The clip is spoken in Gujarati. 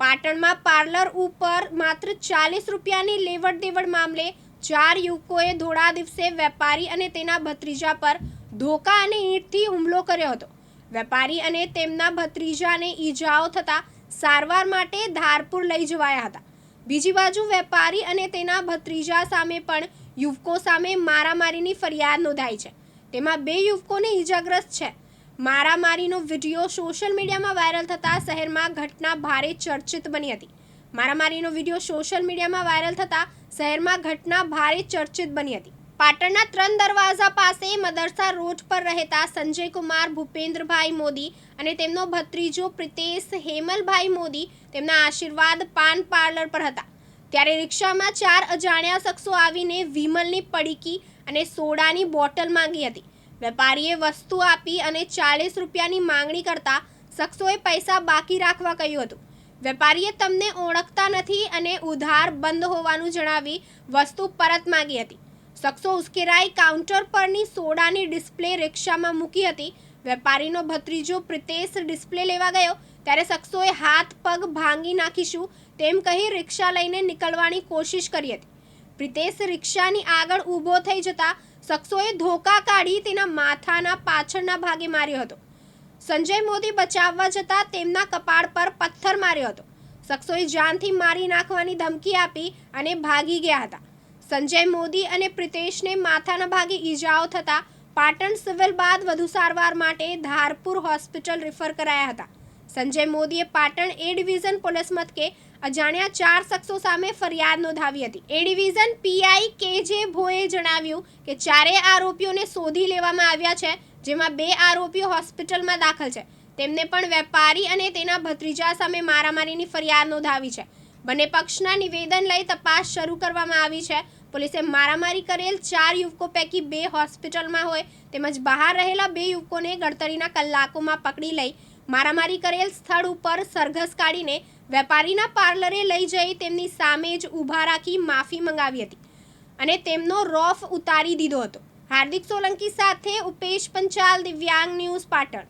પાટણમાં પાર્લર ઉપર માત્ર ચાલીસ રૂપિયાની લેવડ દેવડ મામલે ચાર યુવકોએ ધોળા દિવસે વેપારી અને તેના ભત્રીજા પર ધોકા અને ઈંટથી હુમલો કર્યો હતો. વેપારી અને તેમના ભત્રીજાને ઈજાઓ થતાં સારવાર માટે ધારપુર લઈ જવાયા હતા. બીજી બાજુ વેપારી અને તેના ભત્રીજા સામે પણ યુવકો સામે મારામારીની ફરિયાદ નોંધાઈ છે. તેમાં બે યુવકોને ઈજાગ્રસ્ત છે. મારામારીનો વીડિયો સોશિયલ મીડિયામાં વાયરલ થતાં શહેરમાં ઘટના ભારે ચર્ચિત બની હતી. મારામારીનો વીડિયો સોશિયલ મીડિયામાં વાયરલ થતાં શહેરમાં ઘટના ભારે ચર્ચિત બની હતી. પાટણના ત્રણ દરવાજા પાસે મદરસા રોડ પર રહેતા સંજયકુમાર, ભૂપેન્દ્રભાઈ મોદી અને તેમનો ભત્રીજો પ્રિતેશ હેમલભાઈ મોદી તેમના આશીર્વાદ પાન પાર્લર પર હતા. ત્યારે રિક્ષામાં ચાર અજાણ્યા શખ્સો આવીને વિમલની પડીકી અને સોડાની બોટલ માંગી હતી. વેપારીએ વસ્તુ આપી અને ચાલીસ રૂપિયાની માંગણી કરતા શખ્સોએ પૈસા બાકી રાખવા કહ્યું હતું. વેપારીએ તમને ઓળખતા નથી અને ઉધાર બંધ હોવાનું જણાવી વસ્તુ પરત માંગી હતી. શખ્સો ઉશ્કેરાઈ કાઉન્ટર પરની સોડાની ડિસ્પ્લે રિક્ષામાં મૂકી હતી. વેપારીનો ભત્રીજો પ્રિતેશ ડિસ્પ્લે લેવા ગયો. ત્યારે શખ્સોએ હાથ, પગ ભાંગી નાખીશું તેમ કહી રિક્ષા લઈને નીકળવાની કોશિશ કરી હતી. પ્રિતેશ રિક્ષાની આગળ ઊભો થઈ જતા શખ્સોએ ધોકા કાઢી તેના માથાના પાછળના ભાગે માર્યો હતો. સંજય મોદી બચાવવા જતાં તેમના કપાળ પર પથ્થર માર્યો હતો. શખ્સોએ જાનથી મારી નાખવાની ધમકી આપી અને ભાગી ગયા હતા. સંજય મોદી અને પ્રિતેશને માથાના ભાગે ઈજાઓ થતાં પાટણ સિવિલ બાદ વધુ સારવાર માટે ધારપુર હોસ્પિટલ રિફર કરાયા હતા. સંજય મોદીએ પાટણ એ ડિવિઝન પોલીસ મથકે અજાણ્યા ચાર શખ્સો સામે ફરિયાદ નોંધાવી હતી. એ ડિવિઝન પીઆઈ કે જે ભોએ જણાવ્યું કે ચારેય આરોપીઓને શોધી લેવામાં આવ્યા છે, જેમાં બે આરોપીઓ હોસ્પિટલમાં દાખલ છે. તેમને પણ વેપારી અને તેના ભત્રીજા સામે મારામારીની ફરિયાદ નોંધાવી છે. બંને પક્ષના નિવેદન લઈ તપાસ શરૂ કરવામાં આવી છે. પોલીસે મારામારી કરેલ ચાર યુવકો પૈકી બે હોસ્પિટલમાં હોય તેમજ બહાર રહેલા બે યુવકોને ગણતરીના કલાકોમાં પકડી લઈ મારામારી કરેલ સ્થળ ઉપર સરઘસ કાઢીને વેપારીના પાર્લરે લઈ જઈ તેમની સામે જ ઊભા રાખી માફી મંગાવી હતી અને તેમનો રોફ ઉતારી દીધો હતો. હાર્દિક સોલંકી સાથે ઉપેશ પંચાલ, દિવ્યાંગ ન્યૂઝ પાટણ.